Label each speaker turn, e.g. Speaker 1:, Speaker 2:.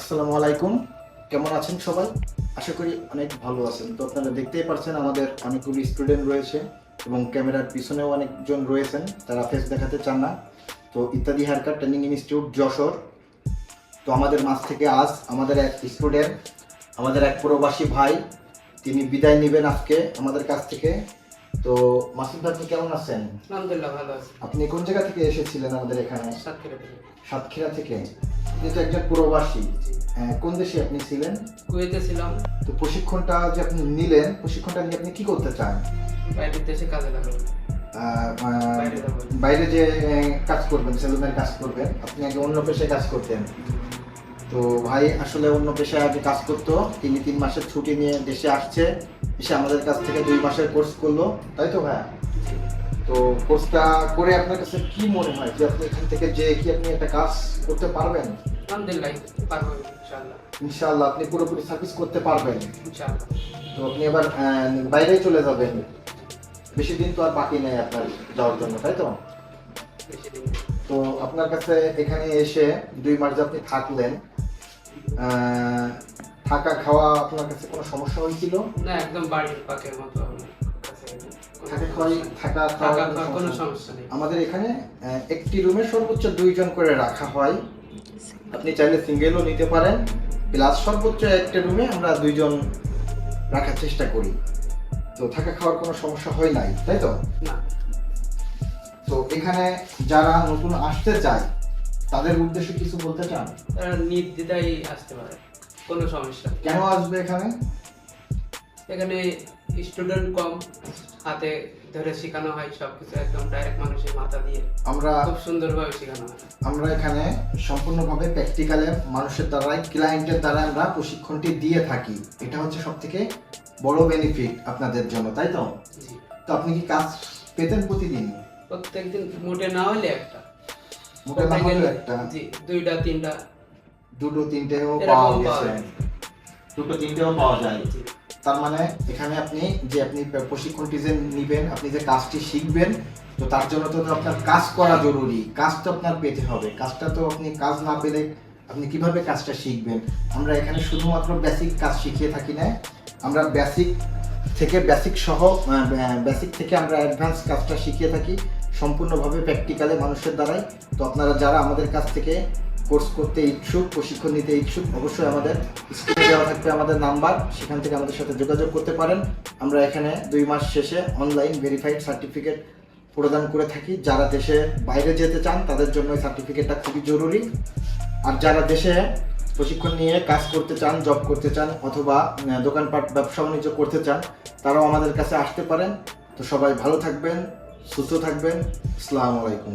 Speaker 1: আসসালামু আলাইকুম। কেমন আছেন সবাই? আশা করি অনেক ভালো আছেন। তো আপনারা দেখতেই পারছেন আমাদের অনেকগুলি স্টুডেন্ট রয়েছে এবং ক্যামেরার পিছনেও অনেকজন রয়েছেন। তারা ফেস দেখাতে চান না। তো ইত্যাদি হেয়ারকাট ট্রেনিং ইনস্টিটিউট যশোর। তো আমাদের মাঝ থেকে আজ আমাদের এক স্টুডেন্ট আমাদের এক প্রবাসী ভাই, তিনি বিদায় নেবেন আজকে আমাদের কাছ থেকে। তো মাসুদ আপনি কেমন আছেন?
Speaker 2: আলহামদুলিল্লাহ ভালো আছি।
Speaker 1: আপনি কোন জায়গা থেকে এসেছিলেন আমাদের এখানে?
Speaker 2: সাতক্ষীরা থেকে।
Speaker 1: সাতক্ষীরা থেকে? একজন প্রবাসী। আহ, কোন দেশে আপনি ছিলেন?
Speaker 2: কুয়েতে ছিলাম।
Speaker 1: তো প্রশিক্ষণটা যে আপনি নিলেন প্রশিক্ষণটা নিয়ে আপনি কি করতে চান?
Speaker 2: বাইরের দেশে কাজে লাগাবো।
Speaker 1: আহ, আহ,
Speaker 2: বাইরে
Speaker 1: যে কাজ করবেন সেলুনের কাজ করবেন আপনি আগে অন্য পেশায় কাজ করতেন। তো ভাই আসলে অন্য পেশায় আগে কাজ করতো। তিনি তিন মাসের ছুটি নিয়ে দেশে আসছে। এসে আমাদের কাছ থেকে দুই মাসের কোর্স করল তাই তো ভাইয়া? তো কোর্সটা করে আপনার কাছে কি মনে হয় যে আপনি এখান থেকে যে কি আপনি একটা কাজ করতে পারবেন?
Speaker 2: আলহামদুলিল্লাহ পারব ইনশাআল্লাহ।
Speaker 1: ইনশাআল্লাহ আপনি পুরোপুরি সার্ভিস করতে পারবেন।
Speaker 2: ইনশাআল্লাহ।
Speaker 1: তো আপনি এবার বাইরে চলে যাবেন। বেশি দিন তো আর বাকি নেই আপনার যাওয়ার জন্য তাই তো? তো আপনার কাছে এখানে এসে দুই মাস আপনি থাকলেন আহ, থাকা খাওয়া আপনার কাছে কোনো সমস্যা হয়েছিল?
Speaker 2: না একদম বাড়ির পাকের মতো
Speaker 1: থাকা খাওয়াই থাকা
Speaker 2: থাকা
Speaker 1: খাওয়া
Speaker 2: কোনো সমস্যা নেই।
Speaker 1: আমাদের এখানে একটি রুমে সর্বোচ্চ দুইজন করে রাখা হয়। আপনি চাইলে সিঙ্গেলও নিতে পারেন। প্লাস সর্বোচ্চ একটা রুমে আমরা দুইজন রাখার চেষ্টা করি। তো থাকা খাওয়ার কোনো সমস্যা হয় নাই তাই তো?
Speaker 2: না।
Speaker 1: তো এখানে যারা নতুন আসতে চায় তাদের উদ্দেশ্যে কিছু বলতে চান?
Speaker 2: তারা নির্দ্বিধায় আসতে পারে। কোনো সমস্যা
Speaker 1: কেন আসবে এখানে?
Speaker 2: এখানে স্টুডেন্ট কম হাতে ধরে শেখানো হয় সবকিছু একদম ডাইরেক্ট মানুষের মাথা দিয়ে।
Speaker 1: আমরা
Speaker 2: খুব সুন্দরভাবে শেখানো হয়।
Speaker 1: আমরা এখানে সম্পূর্ণভাবে প্র্যাকটিক্যালে মানুষের দ্বারাই ক্লায়েন্টের দ্বারা আমরা প্রশিক্ষণটি দিয়ে থাকি। এটা হচ্ছে সব থেকে বড় বেনিফিট আপনাদের জন্য তাই তো? তো আপনি কি কাজ পেতেন প্রতিদিন?
Speaker 2: প্রত্যেকদিন মোটে না হলে একটা।
Speaker 1: মোটে না হলেও একটা।
Speaker 2: জি দুইটা তিনটা
Speaker 1: দুটো তিনটেও পাওয়া গেছে। দুটো তিনটেও পাওয়া যায়। তার মানে এখানে আপনি যে আপনি প্রশিক্ষণটি যে নিবেন আপনি যে কাজটি শিখবেন তো তার জন্য তো আপনার কাজ করা জরুরি। কাজ তো আপনার পেতে হবে। কাজটা তো আপনি কাজ না পেলে আপনি কীভাবে কাজটা শিখবেন? আমরা এখানে শুধুমাত্র বেসিক কাজ শিখিয়ে থাকি না। আমরা বেসিক থেকে বেসিক সহ বেসিক থেকে আমরা অ্যাডভান্স কাজটা শিখিয়ে থাকি। সম্পূর্ণভাবে প্র্যাকটিক্যালে মানুষের দ্বারাই। তো আপনারা যারা আমাদের কাছ থেকে কোর্স করতে ইচ্ছুক, প্রশিক্ষণ নিতে ইচ্ছুক, অবশ্যই আমাদের স্ক্রিনে দেওয়া থাকবে আমাদের নাম্বার। সেখান থেকে আমাদের সাথে যোগাযোগ করতে পারেন। আমরা এখানে দুই মাস শেষে অনলাইন ভেরিফাইড সার্টিফিকেট প্রদান করে থাকি। যারা দেশে বাইরে যেতে চান, তাদের জন্য সার্টিফিকেটটা খুবই জরুরি। আর যারা দেশে প্রশিক্ষণ নিয়ে কাজ করতে চান জব করতে চান, অথবা দোকানপাট, ব্যবসা বাণিজ্য করতে চান, তারাও আমাদের কাছে আসতে পারেন। তো সবাই ভালো থাকবেন, সুস্থ থাকবেন। আসসালামু আলাইকুম।